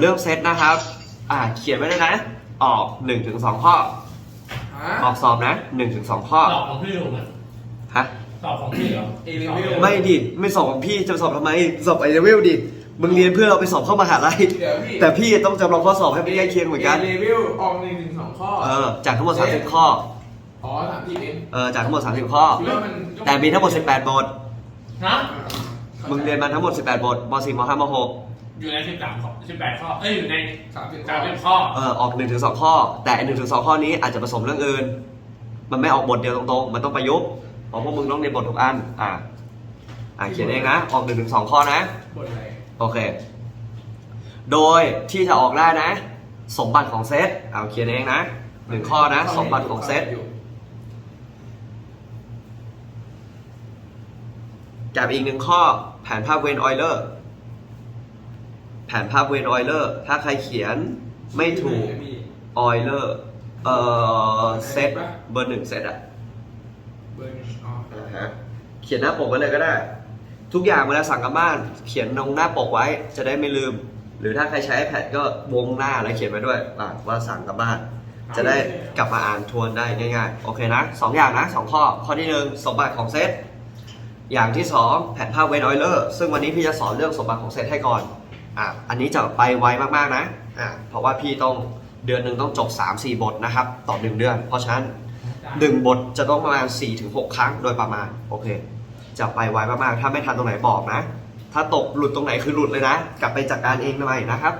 เริ่มเซตนะครับ อ่าเขียนไว้เลยนะ ออก1นถึงสข้อฮะออกสอบนะ1นถึงสข้อสอบของพี่ผมอะฮะสอบของพี่เหรอเอเลเวลไม่ดิ ไม่สอบของพี่จะสอบทำไม สอบไอเลเวลดิ มึงเรียนเพื่อเราไปสอบเข้ามหาลัย เดี๋ยวพี่แต่พี่ต้องจำลองข้อสอบให้มันใกล้เคียงเหมือนกันเอเลเวลออกหนึ่งถึงสองข้อ เออ จากทั้งหมด 30 ข้อ อ๋อสามที่เองเออ จากทั้งหมด 30 ข้อคิดว่ามันแต่มีทั้งหมด 18บทนะมึงเรียนมาทั้งหมด 18บทม .4 ม .5 ม อยู่ในสิบสามข้อสิบแปดข้อ เอ้ยอยู่ในสามสิบสาข้อมสิบข้อ .6 เออออก1ถึง2ข้อ แต่1ถึง2ข้อนี้อาจจะผสมเรื่องอื่น มันไม่ออกบทเดียวตรงๆ มันต้องประยุกต์เพราะพวกมึงต้องเรียนบททุกอัน อ่าอ่าเขียนเองนะ ออก1ถึง2ข้อนะ บทอะไรโอเค โดยที่จะออกได้นะ สมบัติของเซตเอาเขียนเองนะหนึ่งข้อนะ สมบัติของเซตกับอีกหนึ่งข้อแผนภาพเวนออยเลอร์ แผนภาพเวนออยเลอร์ ถ้าใครเขียนไม่ถูกออยเลอร์เอ่อเซตเบอร์หนึ่งเซตอะเบอร์หนึ่งอ๋ออ่าฮะเขียนหน้าปกไว้เลยก็ได้ ทุกอย่างเวลาสั่งกับบ้าน เขียนตรงหน้าปกไว้จะได้ไม่ลืม หรือถ้าใครใช้ iPad ก็วงหน้าแล้วเขียนไว้ด้วยอะว่าสั่งกับบ้าน จะได้กลับมาอ่านทวนได้ง่ายๆ โอเคนะสองอย่างนะสองข้อ ข้อที่หนึ่งสมบัติของเซตอย่างที่สองแผนภาพเวนออยเลอร์ซึ่งวันนี้พี่จะสอนเรื่องสมบัติของเซตให้ก่อน อะอันนี้จะไปไวมากๆนะอะเพราะว่าพี่ต้องเดือนหนึ่งต้องจบ 3-4 บทนะครับ ต่อหนึ่งเดือน เพราะฉะนั้นหนึ่งบทจะต้องประมาณ 4-6 ครั้งโดยประมาณ โอเค จะไปไวมากๆ ถ้าไม่ทันตรงไหนบอกนะ ถ้าตกหลุดตรงไหนคือหลุดเลยนะ กลับไปจัดการเองหน่อยนะครับ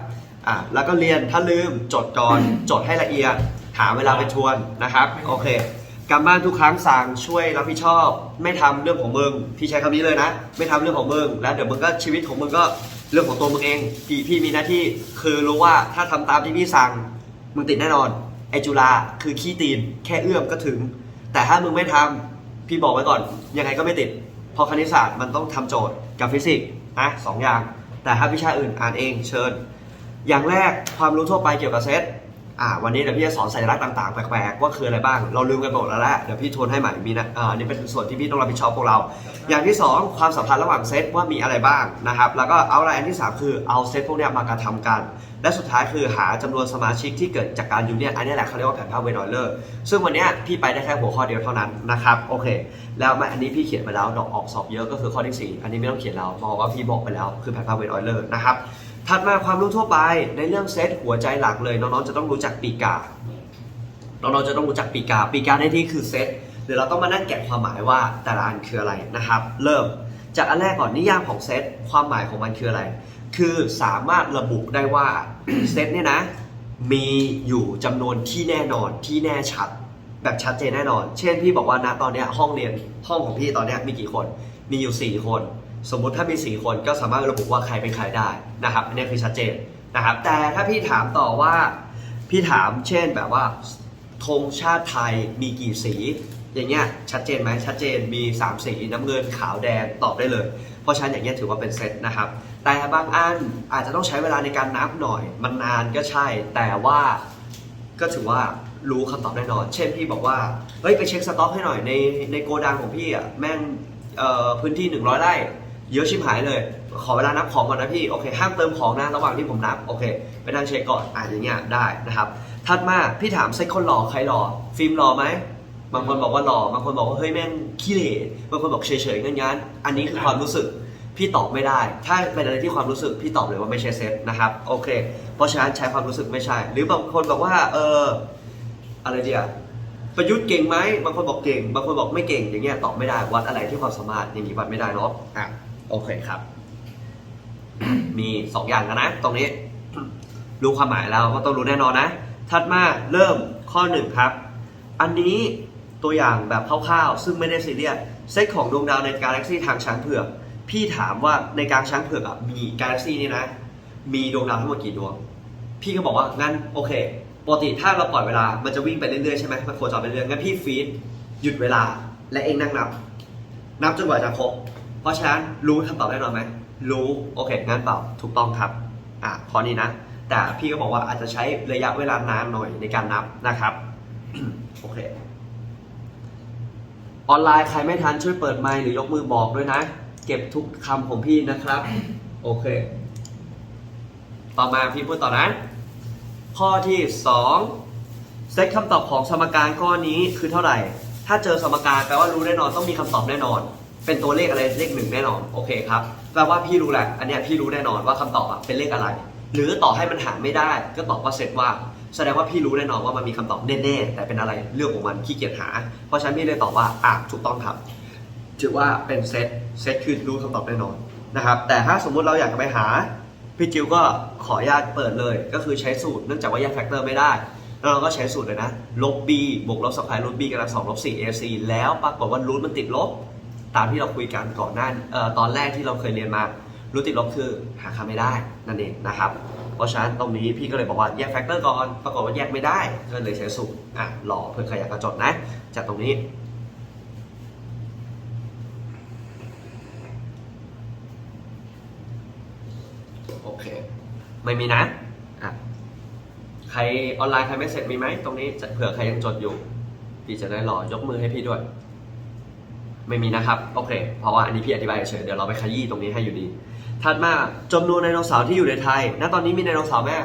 อะแล้วก็เรียนถ้าลืมจดก่อนจดให้ละเอียด หาเวลาไปทวนนะครับ โอเคการบ้านทุกครั้งสั่งช่วยรับผิดชอบ ไม่ทำเรื่องของมึงพี่ใช้คำนี้เลยนะ ไม่ทำเรื่องของมึงแล้วเดี๋ยวมึงก็ชีวิตของมึงก็ เรื่องของตัวมึงเองพี่พี่มีหน้าที่คือรู้ว่าถ้าทำตามที่พี่สั่งมึงติดแน่นอน ไอจุฬาคือขี้ตีนแค่เอื้อมก็ถึง แต่ถ้ามึงไม่ทำพี่บอกไว้ก่อน ยังไงก็ไม่ติดเพราะคณิตศาสตร์มันต้องทำโจทย์กับฟิสิกส์นะสองอย่าง แต่ถ้าวิชาอื่นอ่านเองเชิญ อย่างแรกความรู้ทั่วไปเกี่ยวกับเซต อ่าวันนี้เดี๋ยวพี่จะสอนสัญลักษณ์ต่างๆแปลกๆว่าคืออะไรบ้าง เราลืมกันหมดแล้วแหละเดี๋ยวพี่ทวนให้ใหม่มีนะอ่านี่เป็นส่วนที่พี่ต้องรับผิดชอบพวกเรา อย่างที่ 2 ความสัมพันธ์ระหว่างเซตว่ามีอะไรบ้างนะครับแล้วก็เอาอะไรอันที่ 3 คือเอาเซตพวกนี้มากระทำกัน และสุดท้ายคือหาจำนวนสมาชิกที่เกิดจากการยูเนียนอันนี้แหละเขาเรียกว่าแผนภาพเวนอยเลอร์ซึ่งวันนี้พี่ไปได้แค่หัวข้อเดียวเท่านั้นนะครับโอเค แล้วมาอันนี้พี่เขียนไปแล้วดอกออกสอบเยอะก็คือข้อที่4อันนี้ไม่ต้องเขียนแล้วเพราะว่าพี่บอกไปแล้วคือแผนภาพเวนออยเลอร์นะครับ ถัดมาความรู้ทั่วไปในเรื่องเซตหัวใจหลักเลย น้องๆจะต้องรู้จักปีกา น้องๆจะต้องรู้จักปีกา ปีกาในที่คือเซตเดี๋ยวเราต้องมานั่งแกะความหมายว่าแต่ละอันคืออะไรนะครับ เริ่มจากอันแรกก่อนนิยามของเซตความหมายของมันคืออะไร คือสามารถระบุได้ว่าเซตเนี่ยนะ มีอยู่จำนวนที่แน่นอนที่แน่ชัด แบบชัดเจนแน่นอน เช่นพี่บอกว่านะตอนเนี้ยห้องเรียนห้องของพี่ตอนเนี้ยมีกี่คน มีอยู่ 4 คน สมมุติถ้ามี 4 คนก็สามารถระบุว่าใครเป็นใครได้นะครับอันนี้คือชัดเจนนะครับ แต่ถ้าพี่ถามต่อว่าพี่ถามเช่นแบบว่าธงชาติไทยมีกี่สี อย่างเงี้ยชัดเจนไหมชัดเจนมี 3 สีน้ำเงินขาวแดงตอบได้เลย เพราะฉะนั้นอย่างเงี้ยถือว่าเป็นเซตนะครับ แต่บางอันอาจจะต้องใช้เวลาในการนับหน่อย มันนานก็ใช่ แต่ว่าก็ถือว่ารู้คำตอบแน่นอน เช่นพี่บอกว่า เฮ้ย ไปเช็คสต็อกให้หน่อยในในโกดังของพี่อะแม่งพื้นที่ 100ไร่ เยอะชิบหายเลย ขอเวลานับของก่อนนะพี่ โอเค ห้ามเติมของนะ ระหว่างที่ผมนับ โอเค ไปนั่งเช็คก่อน อะอย่างเงี้ยได้นะครับ ถัดมาพี่ถามเซ็ตคนหล่อใครหล่อ ฟิล์มหล่อไหม บางคนบอกว่าหล่อ บางคนบอกว่าเฮ้ยแม่งขี้เหร่ บางคนบอกเฉยๆงั้นๆอันนี้คือความรู้สึกพี่ตอบไม่ได้ ถ้าเป็นอะไรที่ความรู้สึกพี่ตอบเลยว่าไม่ใช่เซตนะครับ โอเค เพราะฉะนั้นใช้ความรู้สึกไม่ใช่ หรือบางคนบอกว่า เออ อะไรเดียประยุทธ์เก่งไหม บางคนบอกเก่ง บางคนบอกไม่เก่ง อย่างเงี้ยตอบไม่ได้ วัดอะไรที่ความสามารถอย่างนี้วัดไม่ได้เนาะอะ โอเคครับ มีสองอย่างกันนะ ตรงนี้ รู้ความหมายแล้วก็ต้องรู้แน่นอนนะ ถัดมาเริ่มข้อหนึ่งครับ อันนี้ตัวอย่างแบบคร่าวๆ ซึ่งไม่ได้ซีเรียสเซตของดวงดาวในกาแล็กซีทางช้างเผือก พี่ถามว่าในกลางช้างเผือกอะมีกาแล็กซีนี่นะ มีดวงดาวทั้งหมดกี่ดวง พี่ก็บอกว่างั้นโอเค ปกติถ้าเราปล่อยเวลา มันจะวิ่งไปเรื่อยๆใช่ไหมมันโคจรไปเรื่อยๆงั้นพี่ฟีดหยุดเวลาและเองนั่งนับ นับจนกว่าจะครบ เพราะฉะนั้นรู้คำตอบแน่นอนไหม รู้ โอเค งั้นเปล่าถูกต้องครับ อะข้อนี้นะ แต่พี่ก็บอกว่าอาจจะใช้ระยะเวลานานหน่อยในการนับนะครับ โอเค ออนไลน์ใครไม่ทันช่วยเปิดไมค์หรือยกมือบอกด้วยนะ เก็บทุกคำของพี่นะครับ โอเค ต่อมาพี่พูดต่อนะ ข้อที่ 2 เซตคำตอบของสมการข้อนี้คือเท่าไหร่ ถ้าเจอสมการแปลว่ารู้แน่นอนต้องมีคำตอบแน่นอน เป็นตัวเลขอะไรเลขหนึ่งแน่นอนโอเคครับแปลว่าพี่รู้แหละอันเนี้ยพี่รู้แน่นอนว่าคำตอบอะเป็นเลขอะไร หรือต่อให้มันหาไม่ได้ ก็ตอบว่าเซตว่าแสดงว่าพี่รู้แน่นอนว่ามันมีคำตอบแน่ๆแต่เป็นอะไรเรื่องของมันขี้เกียจหา เพราะฉะนั้นพี่เลยตอบว่าอะถูกต้องครับถือว่าเป็นเซตเซตคือรู้คำตอบแน่นอนนะครับ แต่ถ้าสมมุติเราอยากจะไปหาพี่จิวก็ขออนุญาตเปิดเลย ก็คือใช้สูตรเนื่องจากว่าแยกแฟกเตอร์ไม่ได้แล้วเราก็ใช้สูตรเลยนะลบ b บวกลบสแควอรูท b กำลังสองลบ4 ac แล้วปรากฏว่ารูทมันติดลบ ตามที่เราคุยกันก่อนหน้าตอนแรกที่เราเคยเรียนมารูทติดลบคือหาค่าไม่ได้นั่นเองนะครับ เพราะฉะนั้นตรงนี้พี่ก็เลยบอกว่าแยกแฟกเตอร์ก่อนปรากฏว่าแยกไม่ได้ก็เลยใช้สูตรอะรอเพื่อใครอยากกระจดนะ จากตรงนี้โอเคไม่มีนะอะใครออนไลน์ใครไม่เสร็จมีไหมตรงนี้เผื่อใครยังจดอยู่ พี่จะได้รอยกมือให้พี่ด้วย ไม่มีนะครับ โอเค เพราะว่าอันนี้พี่อธิบายเฉยเดี๋ยวเราไปขยี้ตรงนี้ให้อยู่ดี ถัดมาจำนวนไดโนเสาร์ที่อยู่ในไทย ณ ตอนนี้มีไดโนเสาร์แม่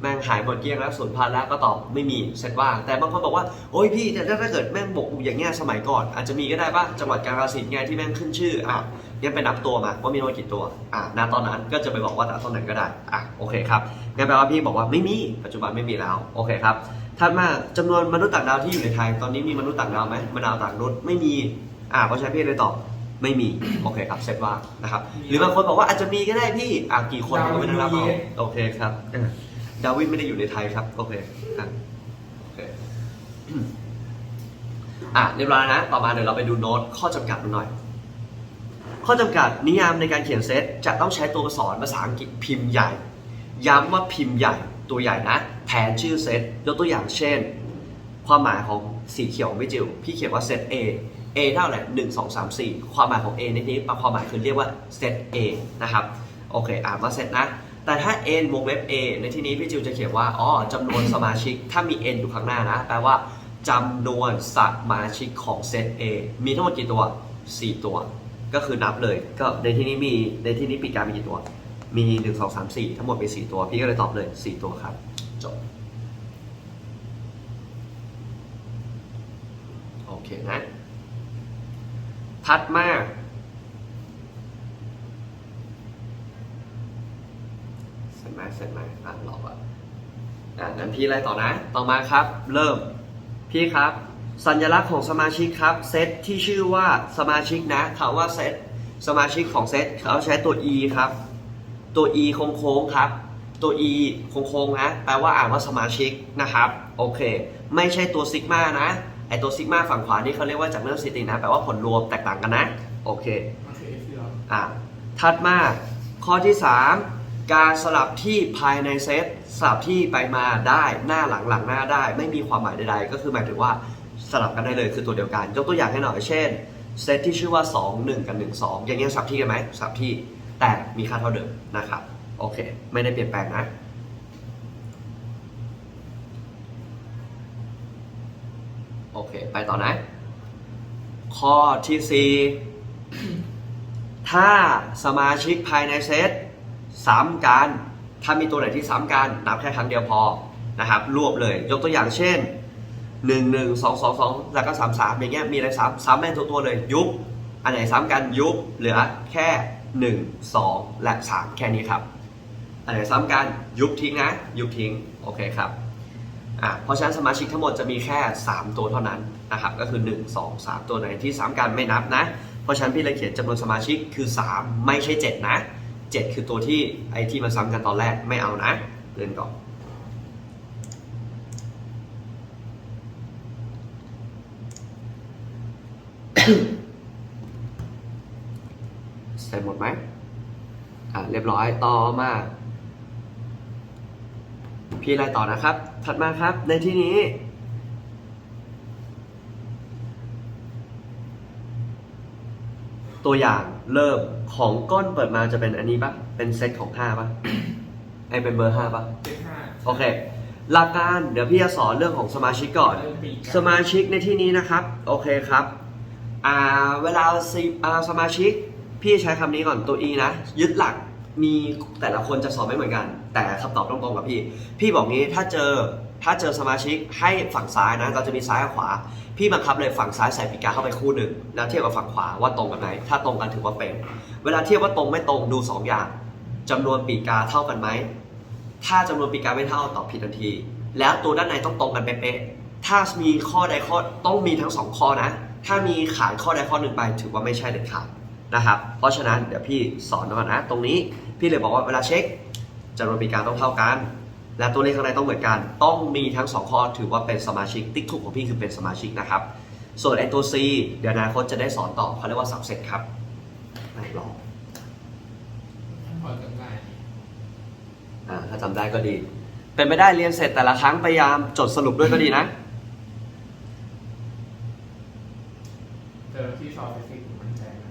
แม่งหายหมดเกลี้ยงแล้วสูญพันธุ์แล้วก็ตอบไม่มีเสร็จว่างแต่บางคนบอกว่าโอ้ยพี่แต่ถ้าเกิดแม่งบอกอย่างเงี้ยสมัยก่อน อาจจะมีก็ได้ป่ะจังหวัดกาฬสินธุ์ไงที่แม่งขึ้นชื่ออะยังไปนับตัวมาว่ามีทั้งหมดกี่ตัวอะณตอนนั้นก็จะไปบอกว่าณตอนไหนก็ได้อะโอเคครับงั้นแปลว่าพี่บอกว่าไม่มีปัจจุบันไม่มีแล้วโอเคครับถัดมาจำนวนมนุษย์ต่างดาวที่อยู่ในไทย ตอนนี้มีมนุษย์ต่างดาวไหมมนุษย์ต่างนุษย์ไม่มี อะเพราะฉะนั้นพี่เลยตอบไม่มี โอเคครับเสร็จว่างนะครับ หรือบางคนบอกว่าอาจจะมีก็ได้พี่อะกี่คนผมก็ไม่ได้รับเอาโอเคครับอะดาวินไม่ได้อยู่ในไทยครับ โอเคอะโอเคอะเรียบร้อยแล้วนะ ต่อมาเดี๋ยวเราไปดูโน้ตข้อจำกัดมันหน่อย ข้อจำกัดนิยามในการเขียนเซตจะต้องใช้ตัวอักษรภาษาอังกฤษพิมพ์ใหญ่ ย้ำว่าพิมพ์ใหญ่ตัวใหญ่นะ แทนชื่อเซตยกตัวอย่างเช่น ความหมายของสีเขียวของพี่จิวพี่เขียนว่าเซต A A เท่าไหร่หนึ่งสองสามสี่ความหมายของ A ในที่นี้ความหมายคือเรียกว่าเซต A นะครับโอเคอ่านว่าเซตนะแต่ถ้า n วงเล็บ a ในที่นี้พี่จิวจะเขียนว่า อ๋อจำนวนสมาชิก ถ้ามี n อยู่ข้างหน้านะ แปลว่าจำนวนสมาชิกของเซต A มีทั้งหมดกี่ตัว 4 ตัว ก็คือนับเลย ก็ในที่นี้มี ในที่นี้ปีการมีกี่ตัว มี 1 2 3 4 ทั้งหมดมี4ตัว พี่ก็เลยตอบเลย 4 ตัวครับ จบ โอเคนะ ถัดมาเสร็จไหมเสร็จไหมอะรอก่อนอะงั้นพี่ไล่ต่อนะ ต่อมาครับ เริ่ม พี่ครับ สัญลักษณ์ของสมาชิกครับเซตที่ชื่อว่าสมาชิกนะคำว่าเซตสมาชิกของเซตเขาใช้ตัว e ครับ ตัว e โค้งๆครับ ตัว e โค้งๆนะ แปลว่าอ่านว่าสมาชิกนะครับ โอเค ไม่ใช่ตัวซิกมานะ อตัวซิกมาฝั่งขวานี่เขาเรียกว่าจากเรื่องสถิตินะแปลว่าผลรวมแตกต่างกันนะ โอเคอะถัดมาข้อที่ 3 การสลับที่ภายในเซตสลับที่ไปมาได้หน้าหลังหลังหน้าได้ ไม่มีความหมายใดๆ ก็คือหมายถึงว่าสลับกันได้เลยคือตัวเดียวกัน ยกตัวอย่างให้หน่อยเช่นเซตที่ชื่อว่า 2 1 กับ 1 2 อย่างเงี้ยสลับที่กันไหมสลับที่แต่มีค่าเท่าเดิมนะครับ โอเค ไม่ได้เปลี่ยนแปลงนะ โอเค ไปต่อนะ ข้อที่ 4 ถ้าสมาชิกภายในเซตซ้ำกัน ถ้ามีตัวไหนที่ซ้ำกัน นับแค่ครั้งเดียวพอนะครับ รวบเลย ยกตัวอย่างเช่น 1 1 2 2 2แล้วก็3 3อย่างเงี้ยมีอะไรซ้ำซ้ำแม่งตัวตัวเลยยุบ อันไหนซ้ำกันยุบเหลือแค่ 1 2 และ 3 แค่นี้ครับ อันไหนซ้ำกันยุบทิ้งนะ ยุบทิ้ง โอเคครับ อะเพราะฉะนั้นสมาชิกทั้งหมดจะมีแค่ 3 ตัวเท่านั้นนะครับก็คือ 1 2 3 ตัวไหนที่ซ้ำกันไม่นับนะ เพราะฉะนั้นพี่เลยเขียนจำนวนสมาชิกคือ 3 ไม่ใช่ 7 นะ 7 คือตัวที่ไอที่มาซ้ำกันตอนแรกไม่เอานะเดินก่อนเสร็จหมดไหมอะเรียบร้อยต่อมา พี่ไล่ต่อนะครับ ถัดมาครับ ในที่นี้ ตัวอย่างเริ่มของก้อนเปิดมาจะเป็นอันนี้ปะเป็นเซตของ5ปะไอเป็นเบอร์5ปะเลขห้าโอเคหลักการเดี๋ยวพี่จะสอนเรื่องของสมาชิกก่อนเริ่มปีกสมาชิกในที่นี้นะครับ โอเคครับอ่าเวลาสิอ่าสมาชิก พี่ใช้คำนี้ก่อนตัว e นะ ยึดหลัก มีแต่ละคนจะสอนไม่เหมือนกัน แต่คำตอบตรงๆกับพี่ พี่บอกงี้ถ้าเจอถ้าเจอสมาชิกให้ฝั่งซ้ายนะ เราจะมีซ้ายกับขวา พี่บังคับเลยฝั่งซ้ายใส่ปีกาเข้าไปคู่หนึ่งแล้วเทียบกับฝั่งขวาว่าตรงกันไหมถ้าตรงกันถือว่าเป็น เวลาเทียบว่าตรงไม่ตรงดูสองอย่างจำนวนปีกาเท่ากันไหมถ้าจำนวนปีกาไม่เท่าตอบผิดทันที แล้วตัวด้านในต้องตรงกันเป๊ะๆถ้ามีข้อใดข้อต้องมีทั้งสองข้อนะ ถ้ามีขาดข้อใดข้อหนึ่งไป ถือว่าไม่ใช่เด็ดขาด นะครับ เพราะฉะนั้นเดี๋ยวพี่สอนก่อนนะ ตรงนี้พี่เลยบอกว่าเวลาเช็คจำนวนปีการต้องเท่ากัน และตัวเลขข้างในต้องเหมือนกัน ต้องมีทั้งสองข้อถือว่าเป็นสมาชิกติ๊กถูกของพี่คือเป็นสมาชิกนะครับ ส่วนไอตัว C เดี๋ยวอนาคตจะได้สอนต่อเขาเรียกว่าสับเซตครับไม่รอพอจำได้อ่าถ้าจำได้ก็ดี เป็นไปได้เรียนเสร็จแต่ละครั้งพยายามจดสรุปด้วยก็ดีนะเจอที่ซอฟต์ฟิสิกส์มันใจไหม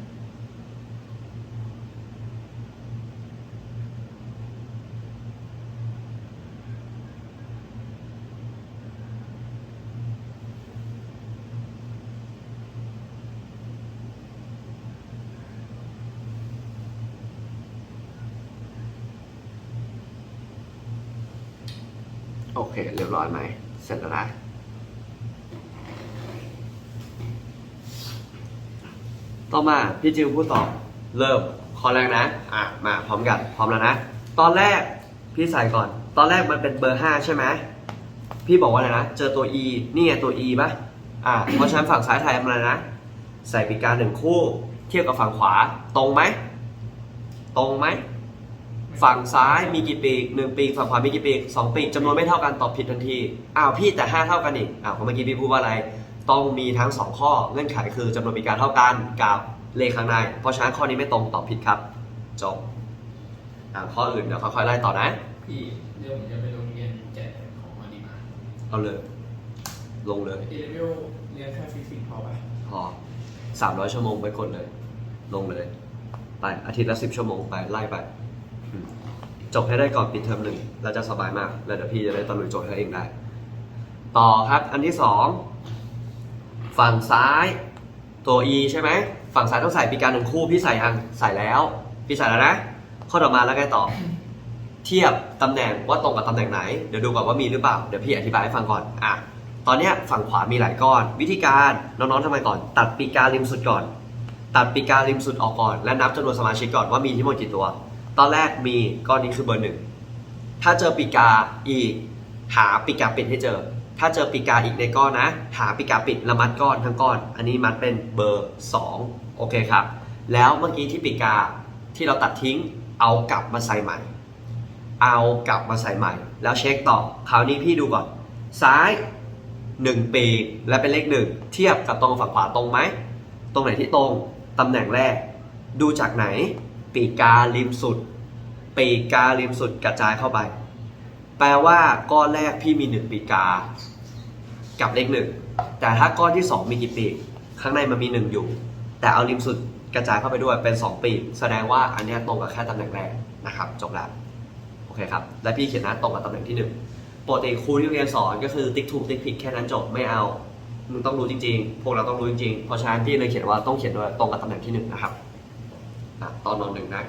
โอเค เรียบร้อยไหมเสร็จแล้วนะต่อมาพี่จิวพูดต่อเริ่มข้อแรกนะ อะ มาพร้อมกัน พร้อมแล้วนะ ตอนแรกพี่ใส่ก่อน ตอนแรกมันเป็นเบอร์5ใช่ไหม พี่บอกว่าอะไรนะ เจอตัว e นี่ไงตัว e ป่ะอะ เพราะฉะนั้นฝั่งซ้ายไทยทำอะไรนะ ใส่ปีกาหนึ่งคู่ เทียบกับฝั่งขวา ตรงไหม ตรงไหม ฝั่งซ้ายมีกี่ปีกหนึ่งปีกฝั่งขวามีกี่ปีกสองปีกจำนวนไม่เท่ากันตอบผิดทันทีอ้าวพี่แต่ห้าเท่ากันอีกอ้าวเมื่อกี้พี่พูดว่าอะไร ต้องมีทั้งสองข้อเงื่อนไขคือจำนวนปีกาเท่ากันกับเลขข้างใน เพราะฉะนั้นข้อนี้ไม่ตรงตอบผิดครับจบอ่าข้ออื่นเดี๋ยวค่อยๆไล่ต่อนะพี่เดี๋ยวผมจะไปโรงเรียนแจกของมาดีมาเอาเลย ลงเลยเอเลเวลเรียนแค่ฟิสิกส์พอปะพอสามร้อยชั่วโมงไปกดเลย ลงเลยไปอาทิตย์ละสิบชั่วโมงไปไล่ไปอืม จบให้ได้ก่อนปิดเทอมหนึ่งเราจะสบายมาก แล้วเดี๋ยวพี่จะได้ตะลุยโจทย์ให้เองได้ ต่อครับอันที่สองฝั่งซ้ายตัว e ใช่ไหมฝั่งซ้ายต้องใส่ปีการหนึ่งคู่พี่ใส่ยังใส่แล้ว พี่ใส่แล้วนะ ข้อต่อมาแล้วไงต่อ เทียบตำแหน่งว่าตรงกับตำแหน่งไหน เดี๋ยวดูก่อนว่ามีหรือเปล่า เดี๋ยวพี่อธิบายให้ฟังก่อนอะตอนเนี้ยฝั่งขวามีหลายก้อน วิธีการน้องๆทำไมก่อน ตัดปีการิมสุดก่อน ตัดปีการิมสุดออกก่อน และนับจำนวนสมาชิกก่อนว่ามีทั้งหมดกี่ตัว ตอนแรกมีก้อนนี้คือเบอร์หนึ่งถ้าเจอปีกาอีก หาปีกาปิดให้เจอ ถ้าเจอปีกาอีกในก้อนนะ หาปีกาปิดละมัดก้อนทั้งก้อน อันนี้มัดเป็นเบอร์2โอเคครับ แล้วเมื่อกี้ที่ปีกาที่เราตัดทิ้งเอากลับมาใส่ใหม่ เอากลับมาใส่ใหม่ แล้วเช็คต่อคราวนี้พี่ดูก่อนซ้าย 1 ปีและเป็นเลขหนึ่งเทียบกับตรงฝั่งขวาตรงไหมตรงไหนที่ตรงตำแหน่งแรก ดูจากไหน ปีการิมสุด ปีการิมสุดกระจายเข้าไป แปลว่าก้อนแรกพี่มีหนึ่งปีกา กับเลขหนึ่ง แต่ถ้าก้อนที่สองมีกี่ปีก ข้างในมันมีหนึ่งอยู่ แต่เอาริมสุดกระจายเข้าไปด้วยเป็นสองปีก แสดงว่าอันนี้ตรงกับแค่ตำแหน่งแรกนะครับ จบแล้ว โอเคครับ และพี่เขียนหน้าตรงกับตำแหน่งที่หนึ่งปกติครูที่เรียนสอนก็คือติ๊กถูกติ๊กผิดแค่นั้นจบไม่เอามึงต้องรู้จริงๆ พวกเราต้องรู้จริงๆ เพราะฉะนั้นพี่เลยเขียนว่าต้องเขียนด้วยตรงกับตำแหน่งที่หนึ่งนะครับ ตอนนอนหนึ่งนะ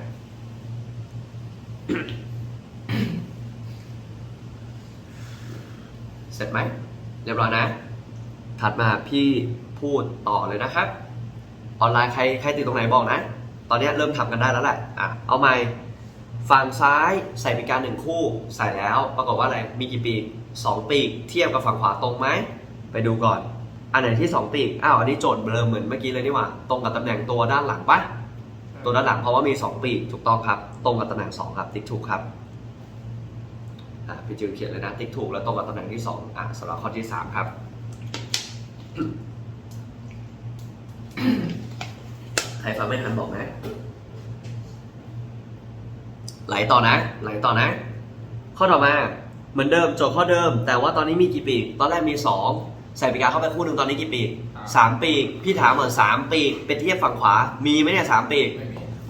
เสร็จไหมเรียบร้อยนะ ถัดมาพี่พูดต่อเลยนะครับ ออนไลน์ใครใครติดตรงไหนบอกนะ ตอนนี้เริ่มทำกันได้แล้วแหละอะเอาใหม่ฝั่งซ้ายใส่ปีกาหนึ่งคู่ใส่แล้วปรากฏว่าอะไรมีกี่ปีกสองปีกเทียบกับฝั่งขวาตรงไหมไปดูก่อน อันไหนที่สองปีกอ้าวอันนี้โจทย์เบลอเหมือนเมื่อกี้เลยนี่หว่า ตรงกับตำแหน่งตัวด้านหลังปะ ตัวด้านหลังเพราะว่ามี 2 ปีกถูกต้องครับ ตรงกับตำแหน่ง 2 ครับ ติ๊กถูกครับอะพี่จือเขียนเลยนะ ติ๊กถูกแล้วตรงกับตำแหน่งที่2อะสำหรับข้อที่ 3 ครับ ใครฟังไม่ทันบอกนะไหลต่อนะ ไหลต่อนะ ข้อต่อมาเหมือนเดิมโจทย์ข้อเดิม แต่ว่าตอนนี้มีกี่ปีก ตอนแรกมี 2 ใส่ปีกาเข้าไปคู่หนึ่งตอนนี้กี่ปีกสามปีกพี่ถามเหมือนสามปีกเป็นเทียบฝั่งขวามีไหมเนี่ยสามปีก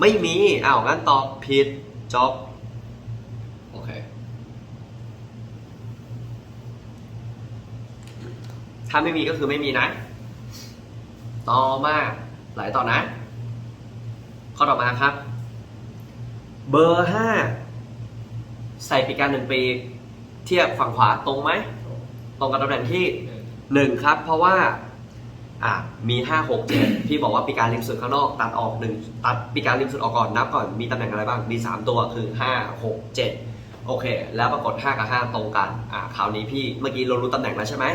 ไม่มีอ้าวงั้นตอบผิดจบโอเคถ้าไม่มีก็คือไม่มีนะ ต่อมาหลายต่อนะ ข้อต่อมาครับ เบอร์ห้าใส่ปีกกาหนึ่งปี เทียบฝั่งขวาตรงไหม ตรงกับตำแหน่งที่หนึ่งครับ เพราะว่า อะมีห้าหกเจ็ดพี่บอกว่าปีการริมสุดข้างนอกตัดออกหนึ่งตัดปีกการริมสุดออกก่อนนับก่อนมีตำแหน่งอะไรบ้างมีสามตัวคือห้าหกเจ็ดโอเค แล้วปรากฏห้ากับห้าตรงกันอะคราวนี้พี่เมื่อกี้เรารู้ตำแหน่งแล้วใช่ไหม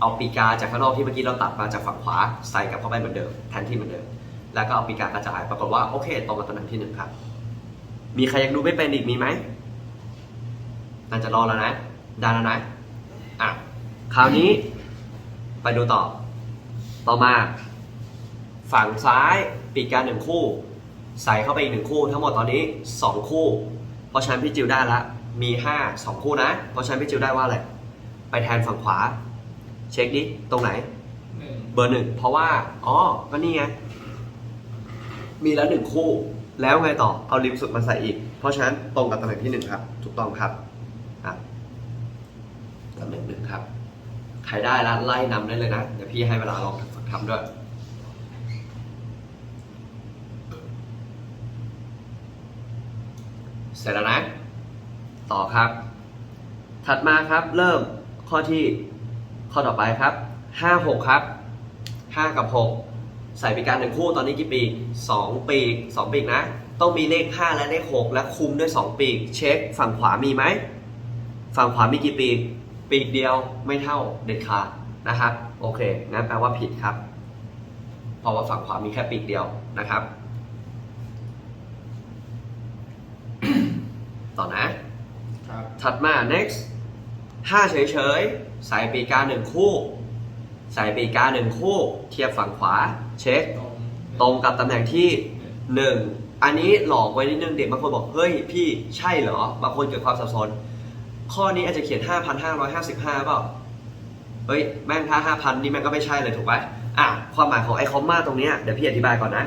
เอาปีกาจากข้างนอกที่เมื่อกี้เราตัดมาจากฝั่งขวาใส่กลับเข้าไปเหมือนเดิมแทนที่เหมือนเดิม แล้วก็เอาปีกากระจายปรากฏว่าโอเคตรงกับตำแหน่งที่หนึ่งครับ มีใครยังดูไม่เป็นอีกมีไหมน่าจะรอแล้วนะได้แล้วนะอะคราวนี้ไปดูต่อ ต่อมา ฝั่งซ้ายปีกการหนึ่งคู่ ใส่เข้าไปอีกหนึ่งคู่ ทั้งหมดตอนนี้ 2 คู่ เพราะฉะนั้นพี่จิวได้ละมี 5 2 คู่นะ เพราะฉะนั้นพี่จิวได้ว่าอะไรไปแทนฝั่งขวา เช็คดิตรงไหนหนึ่งเบอร์หนึ่งเพราะว่าอ๋อก็นี่ไงมีแล้วหนึ่งคู่ แล้วไงต่อเอาริมสุดมาใส่อีก เพราะฉะนั้นตรงกับตำแหน่งที่หนึ่งครับ ถูกต้องครับอะตำแหน่งหนึ่งครับ ใครได้แล้วไล่นำได้เลยนะ เดี๋ยวพี่ให้เวลาลองฝึก ทำด้วย เสร็จแล้วนะ ต่อครับ ถัดมาครับ เริ่มข้อที่ข้อต่อไปครับ 5 6 ครับ 5 กับ 6 ใส่ปีการหนึ่งคู่ตอนนี้กี่ปี 2 ปี2ปีนะ ต้องมีเลข 5 และเลข 6 และคุมด้วย 2 ปีเช็คฝั่งขวามีไหม ฝั่งขวามีกี่ปี ปีเดียวไม่เท่าเด็ดขาดนะครับ โอเค งั้นแปลว่าผิดครับ เพราะว่าฝั่งขวามีแค่ปีกเดียวนะครับ ต่อนะครับถัดมา next 5เฉยๆ ใส่ปีกกาหนึ่งคู่ ใส่ปีกกาหนึ่งคู่ เทียบฝั่งขวา เช็ค ตรงตรงกับตำแหน่งที่หนึ่ง1อันนี้หลอกไว้นิดนึงเด็กบางคนบอก เฮ้ย พี่ใช่เหรอ บางคนเกิดความสับสน ข้อนี้อาจจะเขียน 5,555เปล่า เฮ้ยแม่งถ้า5,000นี่แม่งก็ไม่ใช่เลยถูกไหมอะความหมายของไอ้คอมมาตรงเนี้ยเดี๋ยวพี่อธิบายก่อนนะ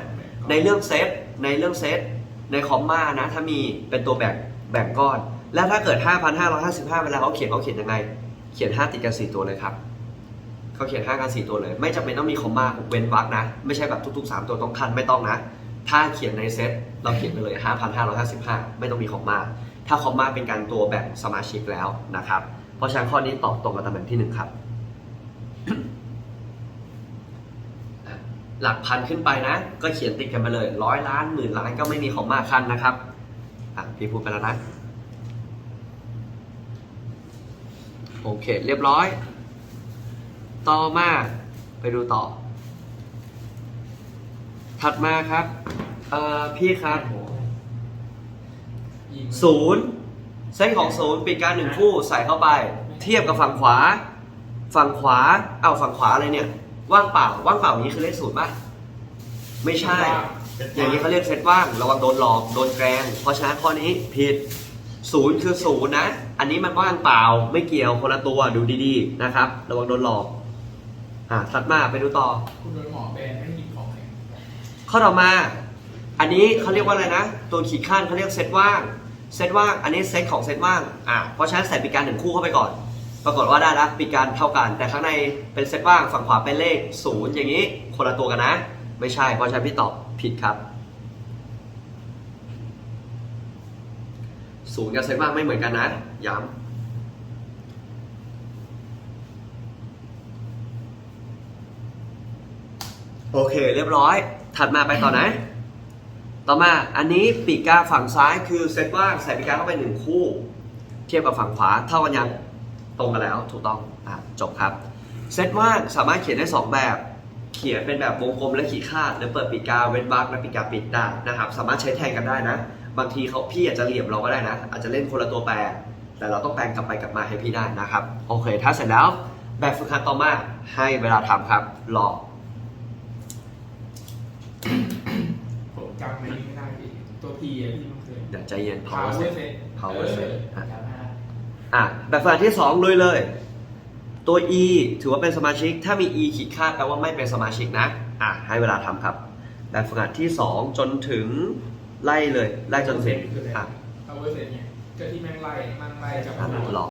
ในเรื่องเซตในเรื่องเซตในคอมมานะ ถ้ามีเป็นตัวแบ่งแบ่งก้อน แล้วถ้าเกิด 5,555เวลาเขาเขียนเขาเขียนยังไง เขียน 5 ติดกัน 4 ตัวเลยครับเขาเขียน 5 กัน 4 ตัวเลย ไม่จำเป็นต้องมีคอมมาเว้นวรรคนะ ไม่ใช่แบบทุก ๆ 3 ตัวต้องคันไม่ต้องนะ ถ้าเขียนในเซตเราเขียนไปเลย 5,555 ไม่ต้องมีคอมมาถ้าคอมมาเป็นการตัวแบ่งสมาชิกแล้วนะครับเพราะฉะนั้นข้อนี้ตอบตรงกับตำแหน่งที่ 1 ครับ หลักพันขึ้นไปนะ ก็เขียนติดกันไปเลยร้อยล้านหมื่นล้านก็ไม่มีของมากขั้นนะครับพี่พูดไปแล้วนะ โอเค เรียบร้อย ต่อมาไปดูต่อ ถัดมาครับเอ่อพี่ครับศูนย์เส้นของศูนย์ปีกการหนึ่งคู่ใส่เข้าไป เทียบกับฝั่งขวา ฝั่งขวา เอาฝั่งขวาอะไรเนี่ย ว่างเปล่า ว่างเปล่าอย่างนี้คือเลขศูนย์ป่ะ ไม่ใช่ อย่างนี้เขาเรียกเซตว่าง ระวังโดนหลอก โดนแกล้งเพราะฉะนั้นข้อนี้ผิดศูนย์คือศูนย์นะ อันนี้มันว่างเปล่า ไม่เกี่ยวคนละตัว ดูดีๆ นะครับ ระวังโดนหลอก อะถัดมาไปดูต่อ คุณโดนหมอแบนไม่หยิบของเลยข้อต่อมา อันนี้เขาเรียกว่าอะไรนะ ตัวขีดขั้นเขาเรียกเซตว่าง เซตว่าง อันนี้เซตของเซตว่าง อะเพราะฉะนั้นใส่ปีกการหนึ่งคู่เข้าไปก่อน ปรากฏว่าได้ละปีกการเท่ากัน แต่ข้างในเป็นเซตว่างฝั่งขวาเป็นเลขศูนย์อย่างนี้ คนละตัวกันนะ ไม่ใช่ เพราะฉะนั้นพี่ตอบผิดครับศูนย์กับเซตว่างไม่เหมือนกันนะ ย้ำโอเค เรียบร้อย ถัดมาไปต่อนะ ต่อมาอันนี้ปีกกาฝั่งซ้ายคือเซตว่างใส่ปีกกาเข้าไปหนึ่งคู่ เทียบกับฝั่งขวาเท่ากันยัง ตรงกันแล้วถูกต้องอะจบครับ เซตว่างสามารถเขียนได้ 2 แบบ เขียนเป็นแบบวงกลมและขีดคาดหรือเปิดปีกกาเว้นวรรคและปีกกาปิดได้นะครับ สามารถใช้แทนกันได้นะ บางทีเขาพี่อาจจะเหลี่ยมเราก็ได้นะ อาจจะเล่นคนละตัวแปร แต่เราต้องแปลงกลับไปกลับมาให้พี่ได้นะครับ โอเค ถ้าเสร็จแล้วแบบฝึกหัดต่อมาให้เวลาทำครับรอผมจำไม่ได้พี่ตัวพีอะพี่มันคือเดี๋ยวใจเย็น power power set set power set เออจำได้ อะแบบฝึกหัดที่ 2 ลุยเลย ตัว e ถือว่าเป็นสมาชิก ถ้ามี e ขีดค่าดแปลว่าไม่เป็นสมาชิกนะ อะ ให้เวลาทำครับ แบบฝึกหัดที่ 2 จนถึงไล่เลย ไล่จนเสร็จอะ power set เนี่ยเจอที่แม่งไล่มั่งไล่จากอะรอ